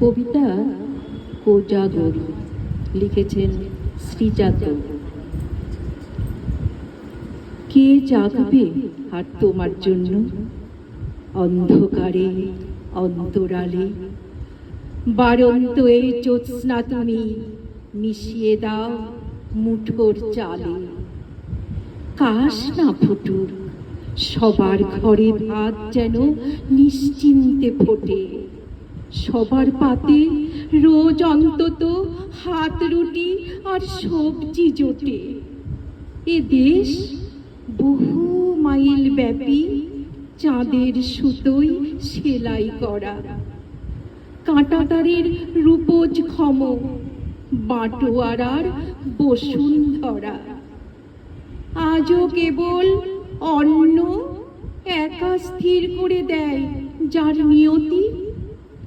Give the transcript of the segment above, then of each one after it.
কবিতা কোজাগরী লিখেছেন শ্রীজাত কে জাগবে আর তোমার জন্য? অন্ধকারে, অন্তরালে। বারন্ত এই জ্যোৎস্না তুমি মিশিয়ে দাও মুঠোর চালে। কাশ না ফুটুর সবার ঘরে ভাত যেন নিশ্চিন্তে ফোটে। সবার পাতে রোজ অন্তত হাত রুটি আর সবজি জোটে। এ দেশ বহু মাইল ব্যাপী, চাঁদের সুতোই সেলাই করা। কাঁটাতারের রূপোজ ক্ষম, বাটোয়ারার বসুন্ধরা আজও কেবল অন্ন একা স্থির করে দেয় যার নিয়তি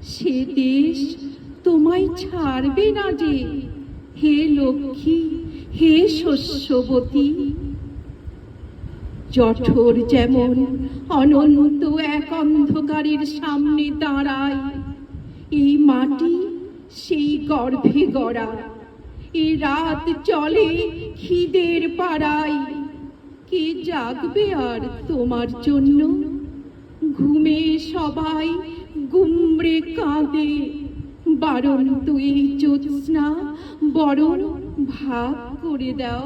সে দেশ তোমায় ছাড়বে না যে। হে লক্ষ্মী, হে শস্যবতী। জঠর যেমন অনন্ত এক অন্ধকারের সামনে দাঁড়ায়, এই মাটি সেই গর্ভে গড়া। এ রাত চলে খিদের পাড়ায়। কে জাগবে আর তোমার জন্য? ঘুমে সবাই গুমড়ে কাঁদে। বারণ তুই জ্যোৎস্না বরণ ভাগ করে দাও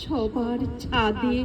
সবার ছাদে।